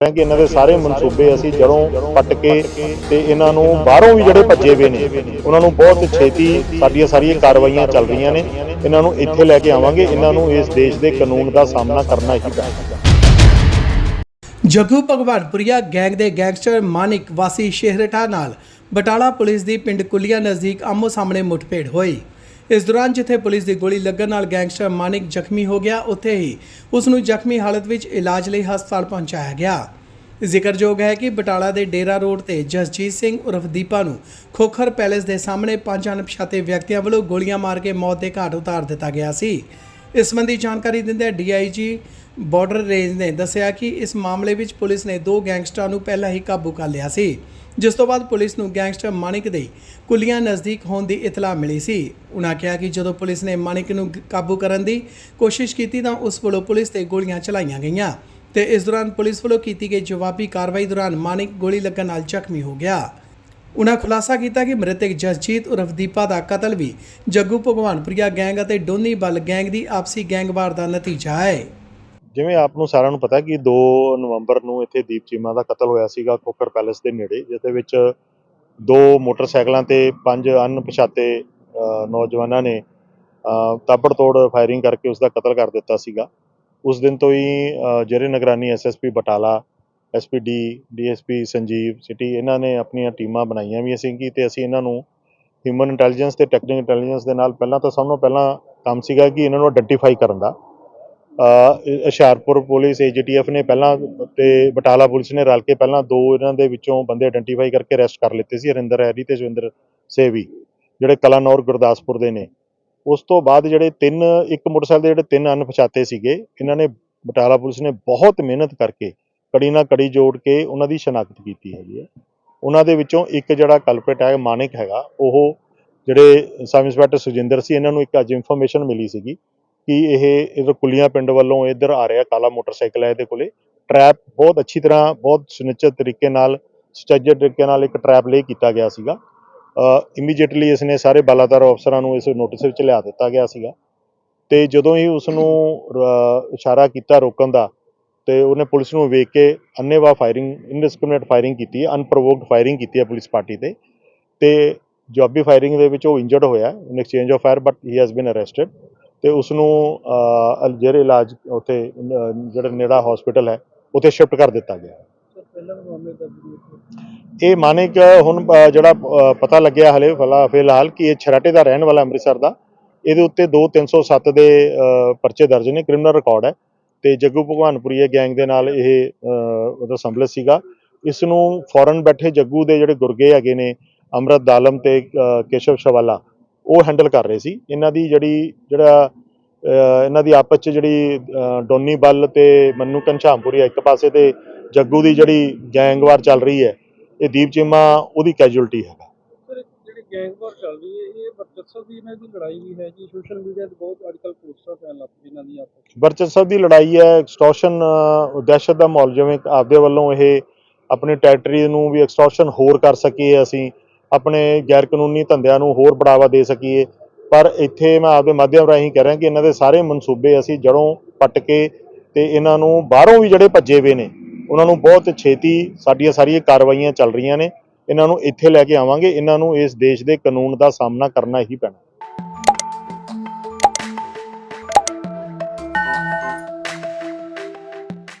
ਹੈ ਕਿ ਇਹਨਾਂ ਦੇ ਸਾਰੇ ਮਨਸੂਬੇ ਅਸੀਂ ਜੜੋਂ ਪੱਟ ਕੇ ਤੇ ਇਹਨਾਂ ਨੂੰ ਬਾਹਰੋਂ ਵੀ ਜਿਹੜੇ ਭੱਜੇ ਹੋਏ ਨੇ, ਉਹਨਾਂ ਨੂੰ ਬਹੁਤ ਛੇਤੀ ਸਾਡੀਆਂ ਸਾਰੀਆਂ ਕਾਰਵਾਈਆਂ ਚੱਲ ਰਹੀਆਂ ਨੇ। ਇਹਨਾਂ ਨੂੰ ਇੱਥੇ ਲੈ ਕੇ ਆਵਾਂਗੇ, ਇਹਨਾਂ ਨੂੰ ਇਸ ਦੇਸ਼ ਦੇ ਕਾਨੂੰਨ ਦਾ ਸਾਹਮਣਾ ਕਰਨਾ ਹੀ ਪੈਣਾ। ਜਗੂ ਭਗਵਾਨਪੁਰੀਆ ਗੈਂਗ ਦੇ ਗੈਂਗਸਟਰ ਮਾਨਿਕ ਵਾਸੀ ਸ਼ਹਿਰਟਾ ਨਾਲ ਬਟਾਲਾ ਪੁਲਿਸ ਦੀ ਪਿੰਡ ਕੁਲੀਆ ਨਜ਼ਦੀਕ ਆਮੋ ਸਾਹਮਣੇ ਮੁੱਠਭੇੜ ਹੋਈ। ਇਸ ਦੌਰਾਨ ਜਿੱਥੇ ਪੁਲਿਸ ਦੀ ਗੋਲੀ ਲੱਗਣ ਨਾਲ ਗੈਂਗਸਟਰ ਮਾਨਿਕ ਜ਼ਖਮੀ ਹੋ ਗਿਆ, ਉੱਥੇ ਹੀ ਉਸ ਨੂੰ ਜ਼ਖਮੀ ਹਾਲਤ ਵਿੱਚ ਇਲਾਜ ਲਈ ਹਸਪਤਾਲ ਪਹੁੰਚਾਇਆ ਗਿਆ। ਜ਼ਿਕਰਯੋਗ ਹੈ ਕਿ ਬਟਾਲਾ ਦੇ ਡੇਰਾ ਰੋਡ ਤੇ ਜਸਜੀਤ ਸਿੰਘ ਉਰਫ ਦੀਪਾ ਨੂੰ ਖੋਖਰ ਪੈਲੇਸ ਦੇ ਸਾਹਮਣੇ ਪੰਜ ਅਣਪਛਾਤੇ ਵਿਅਕਤੀਆਂ ਵੱਲੋਂ ਗੋਲੀਆਂ ਮਾਰ ਕੇ ਮੌਤ ਦੇ ਘਾਟ ਉਤਾਰ ਦਿੱਤਾ ਗਿਆ ਸੀ। ਇਸ ਸੰਬੰਧੀ ਜਾਣਕਾਰੀ ਦਿੰਦਿਆਂ ਡੀਆਈਜੀ ਬਾਰਡਰ ਰੇਂਜ ਨੇ ਦੱਸਿਆ ਕਿ ਇਸ ਮਾਮਲੇ ਵਿੱਚ ਪੁਲਿਸ ਨੇ ਦੋ ਗੈਂਗਸਟਰਾਂ ਨੂੰ ਪਹਿਲਾਂ ਹੀ ਕਾਬੂ ਕਰ ਲਿਆ ਸੀ, ਜਿਸ ਤੋਂ ਬਾਅਦ ਪੁਲਿਸ ਨੂੰ ਗੈਂਗਸਟਰ ਮਾਨਿਕ ਦੇ ਕੁਲੀਆਂ ਨਜ਼ਦੀਕ ਹੋਣ ਦੀ ਇਤਲਾਹ ਮਿਲੀ ਸੀ। ਉਹਨਾਂ ਕਿਹਾ ਕਿ ਜਦੋਂ ਪੁਲਿਸ ਨੇ ਮਾਨਿਕ ਨੂੰ ਕਾਬੂ ਕਰਨ ਦੀ ਕੋਸ਼ਿਸ਼ ਕੀਤੀ ਤਾਂ ਉਸ ਵੱਲੋਂ ਪੁਲਿਸ ਤੇ ਗੋਲੀਆਂ ਚਲਾਈਆਂ ਗਈਆਂ ਤੇ ਇਸ ਦੌਰਾਨ ਪੁਲਿਸ ਵੱਲੋਂ ਕੀਤੀ ਗਈ ਜਵਾਬੀ ਕਾਰਵਾਈ ਦੌਰਾਨ ਮਾਨਿਕ ਗੋਲੀ ਲੱਗਣ ਨਾਲ ਜ਼ਖਮੀ ਹੋ ਗਿਆ। ਉਨ੍ਹਾਂ ਖੁਲਾਸਾ ਕੀਤਾ ਕਿ ਮ੍ਰਿਤਕ ਜਸਜੀਤ ਉਰਫ ਦੀਪਾ ਦਾ ਕਤਲ ਵੀ ਜੱਗੂ ਭਗਵਾਨਪੁਰੀਆ ਗੈਂਗ ਅਤੇ ਡੋਨੀ ਬਲ ਗੈਂਗ ਦੀ ਆਪਸੀ ਗੈਂਗਵਾਰ ਦਾ ਨਤੀਜਾ ਹੈ। ਜਿਵੇਂ ਆਪ ਨੂੰ ਸਾਰਿਆਂ ਨੂੰ ਪਤਾ ਕਿ 2 ਨਵੰਬਰ ਨੂੰ ਇੱਥੇ ਦੀਪ ਚੀਮਾ ਦਾ ਕਤਲ ਹੋਇਆ ਸੀਗਾ ਕੋਕਰ ਪੈਲੇਸ ਦੇ ਨੇੜੇ ਜਿਸ ਵਿੱਚ ਦੋ ਮੋਟਰਸਾਈਕਲਾਂ ਤੇ ਪੰਜ ਅਣਪਛਾਤੇ ਨੌਜਵਾਨਾਂ ਨੇ ਅ, ਤਾਬੜਤੋੜ ਫਾਇਰਿੰਗ ਕਰਕੇ ਉਸ ਦਾ ਕਤਲ ਕਰ ਦਿੱਤਾ ਸੀਗਾ। ਉਸ ਦਿਨ ਤੋਂ ਹੀ ਅ, ਜਿਹੜੇ ਨਿਗਰਾਨੀ SSP Batala SPD DSP Sanjeev city ਇਹਨਾਂ ਨੇ ਆਪਣੀਆਂ ਟੀਮਾਂ ਬਣਾਈਆਂ ਵੀ ਅਸੀਂ ਕਿ ਤੇ ਅਸੀਂ ਇਹਨਾਂ ਨੂੰ ਹਿਊਮਨ ਇੰਟੈਲੀਜੈਂਸ ਤੇ ਟੈਕਨੀਕਲ ਇੰਟੈਲੀਜੈਂਸ ਦੇ ਨਾਲ ਪਹਿਲਾਂ ਤਾਂ ਸਭ ਤੋਂ ਪਹਿਲਾਂ ਕੰਮ ਸੀਗਾ ਕਿ ਇਹਨਾਂ ਨੂੰ ਆਇਡੈਂਟੀਫਾਈ ਕਰਨ ਦਾ। ਹੁਸ਼ਿਆਰਪੁਰ ਪੁਲਿਸ ਏਜੀਟੀਐਫ ਨੇ ਪਹਿਲਾਂ ਤੇ ਬਟਾਲਾ ਪੁਲਿਸ ਨੇ ਰਲ ਕੇ ਪਹਿਲਾਂ ਦੋ ਇਹਨਾਂ ਦੇ ਵਿੱਚੋਂ ਬੰਦੇ ਆਇਡੈਂਟੀਫਾਈ ਕਰਕੇ ਅਰੈਸਟ ਕਰ ਲਿੱਤੇ ਸੀ, ਹਰਿੰਦਰ ਹੈਰੀ ਤੇ ਜਵਿੰਦਰ ਸੇਵੀ, ਜਿਹੜੇ ਕਲਾਨੌਰ ਗੁਰਦਾਸਪੁਰ ਦੇ ਨੇ। ਉਸ ਤੋਂ ਬਾਅਦ ਜਿਹੜੇ ਤਿੰਨ, ਇੱਕ ਮੋਟਰਸਾਈਕਲ ਦੇ ਜਿਹੜੇ ਤਿੰਨ ਅਣਪਛਾਤੇ ਸੀਗੇ, ਇਹਨਾਂ ਨੇ ਬਟਾਲਾ ਪੁਲਿਸ ਨੇ ਬਹੁਤ ਮਿਹਨਤ ਕਰਕੇ ਕੜੀ ਨਾਲ ਕੜੀ ਜੋੜ ਕੇ ਉਹਨਾਂ ਦੀ ਸ਼ਨਾਖਤ ਕੀਤੀ ਹੈਗੀ ਹੈ। ਉਹਨਾਂ ਦੇ ਵਿੱਚੋਂ ਇੱਕ ਜਿਹੜਾ ਕਲਪਰੇਟ ਹੈ, ਮਾਨਿਕ ਹੈਗਾ, ਉਹ ਜਿਹੜੇ ਸਬ ਇੰਸਪੈਕਟਰ ਸੁਜਿੰਦਰ ਸੀ, ਇਹਨਾਂ ਨੂੰ ਇੱਕ ਅੱਜ ਇਨਫੋਰਮੇਸ਼ਨ ਮਿਲੀ ਸੀਗੀ। ਕਿ ਇਹ ਇਧਰ ਕੁਲੀਆਂ ਪਿੰਡ ਵੱਲੋਂ ਇੱਧਰ ਆ ਰਿਹਾ ਕਾਲਾ ਮੋਟਰਸਾਈਕਲ ਹੈ ਇਹਦੇ ਕੋਲੇ। ਟਰੈਪ ਬਹੁਤ ਅੱਛੀ ਤਰ੍ਹਾਂ, ਬਹੁਤ ਸੁਨਿਸ਼ਚਿਤ ਤਰੀਕੇ ਨਾਲ, ਸੁਚੱਜੇ ਤਰੀਕੇ ਨਾਲ ਇੱਕ ਟਰੈਪ ਲੇ ਕੀਤਾ ਗਿਆ ਸੀਗਾ। ਇਮੀਡੀਏਟਲੀ ਇਸ ਨੇ ਸਾਰੇ ਬਾਲਾਧਾਰ ਅਫਸਰਾਂ ਨੂੰ ਇਸ ਨੋਟਿਸ ਵਿੱਚ ਲਿਆ ਦਿੱਤਾ ਗਿਆ ਸੀਗਾ। ਤੇ ਜਦੋਂ ਹੀ ਉਸ ਨੂੰ ਇਸ਼ਾਰਾ ਕੀਤਾ ਰੋਕਣ ਦਾ, ਤੇ ਉਹਨੇ ਪੁਲਿਸ ਨੂੰ ਵੇਖ ਕੇ ਅੰਨੇਵਾ ਫਾਇਰਿੰਗ ਇਨਡਿਸਕ੍ਰਿਮੀਨੇਟ ਫਾਇਰਿੰਗ ਕੀਤੀ ਹੈ ਅਨਪ੍ਰੋਵੋਕਡ ਫਾਇਰਿੰਗ ਕੀਤੀ ਹੈ ਪੁਲਿਸ ਪਾਰਟੀ ਤੇ। ਤੇ ਜਵਾਬੀ ਫਾਇਰਿੰਗ ਦੇ ਵਿੱਚ ਉਹ ਇੰਜਰਡ ਹੋਇਆ in exchange of fire but he has been arrested ਤੇ ਉਸ ਨੂੰ ਅ, ਅਲ- ਜਿਹੜੇ ਇਲਾਜ ਉੱਥੇ ਜਿਹੜਾ ਨੇੜਾ ਹਸਪੀਟਲ ਹੈ ਉੱਥੇ ਸ਼ਿਫਟ ਕਰ ਦਿੱਤਾ ਗਿਆ ਇਹ ਮਾਨਿਕ ਹੁਣ ਜਿਹੜਾ ਪਤਾ ਲੱਗਿਆ ਹਲੇ ਫਿਲਾ- ਫਿਲਹਾਲ ਕਿ ਇਹ ਛਰਾਟੇ ਦਾ ਰਹਿਣ ਵਾਲਾ ਅੰਮ੍ਰਿਤਸਰ ਦਾ। ਇਹਦੇ ਉੱਤੇ 2307 ਦੇ ਪਰਚੇ ਦਰਜ ਨੇ ਕ੍ਰਿਮੀਨਲ ਰਿਕਾਰਡ ਹੈ। ਤੇ ਜੱਗੂ ਭਗਵਾਨਪੁਰੀਏ ਗੈਂਗ ਦੇ ਨਾਲ ਇਹ ਉਹਦਾ ਸੰਬਲਤ ਸੀਗਾ। ਇਸ ਨੂੰ ਫੋਰਨ ਬੈਠੇ ਜੱਗੂ ਦੇ ਜਿਹੜੇ ਗੁਰਗੇ ਹੈਗੇ ਨੇ ਅਮਰਤ ਦਾਲਮ ਤੇ ਕੇਸ਼ਵ ਸ਼ਵਾਲਾ ਉਹ ਹੈਂਡਲ ਕਰ ਰਹੇ ਸੀ। ਇਹਨਾਂ ਦੀ ਜਿਹੜੀ ਜਿਹੜਾ ਇਹਨਾਂ ਦੀ ਆਪਸ ਚ ਜਿਹੜੀ ਡੋਨੀ ਬੱਲ ਤੇ ਮੰਨੂ ਘਨਸ਼ਾਮਪੁਰੀਆ ਇੱਕ ਪਾਸੇ ਤੇ ਜੱਗੂ ਦੀ ਜਿਹੜੀ ਗੈਂਗਵਾਰ ਚੱਲ ਰਹੀ ਹੈ ਇਹ ਦੀਪ ਚੀਮਾ ਉਹਦੀ ਕੈਜੂਅਲਟੀ ਹੈਗਾ। ਗੈਂਗਵਾਰ ਚੱਲ ਰਹੀ ਹੈ ਇਹ ਵਰਚਸਵ ਦੀ ਇਹਨਾਂ ਦੀ ਲੜਾਈ ਵੀ ਹੈ ਜੀ। ਸੋਸ਼ਲ ਮੀਡੀਆ ਤੇ ਬਹੁਤ ਅੱਜਕੱਲ ਪੋਸਟਾਂ ਪੈਣ ਲੱਗ ਪਈ ਇਹਨਾਂ ਦੀ ਆਪਸ ਵਿੱਚ। ਵਰਚਸਵ ਦੀ ਲੜਾਈ ਹੈ ਐਕਸਟੋਰਸ਼ਨ ਦਹਿਸ਼ਤ ਦਾ ਮਾਹੌਲ ਜਿਵੇਂ ਆਪਦੇ ਵੱਲੋਂ ਇਹ ਆਪਣੀ ਟੈਰੀਟਰੀ ਨੂੰ ਵੀ ਐਕਸਟੋਰਸ਼ਨ ਹੋਰ ਕਰ ਸਕੀਏ ਅਸੀਂ ਆਪਣੇ ਗੈਰ ਕਾਨੂੰਨੀ ਧੰਦਿਆਂ ਨੂੰ ਹੋਰ ਬੜਾਵਾ ਦੇ ਸਕੀਏ। ਪਰ ਇੱਥੇ ਮੈਂ ਆਪਦੇ ਮਾਧਿਅਮ ਰਾਹੀਂ ਕਹਿ ਰਿਹਾ ਕਿ ਇਹਨਾਂ ਦੇ ਸਾਰੇ ਮਨਸੂਬੇ ਅਸੀਂ ਜੜੋਂ ਪੱਟ ਕੇ ਤੇ ਇਹਨਾਂ ਨੂੰ ਬਾਹਰੋਂ ਵੀ ਜਿਹੜੇ ਭੱਜੇ ਹੋਏ ਨੇ, ਉਹਨਾਂ ਨੂੰ ਬਹੁਤ ਛੇਤੀ ਸਾਡੀਆਂ ਸਾਰੀਆਂ ਕਾਰਵਾਈਆਂ ਚੱਲ ਰਹੀਆਂ ਨੇ। ਇਹਨਾਂ ਨੂੰ ਇੱਥੇ ਲੈ ਕੇ ਆਵਾਂਗੇ। ਇਹਨਾਂ ਨੂੰ ਇਸ ਦੇਸ਼ ਦੇ ਕਾਨੂੰਨ ਦਾ ਸਾਹਮਣਾ ਕਰਨਾ ਹੀ ਪੈਣਾ।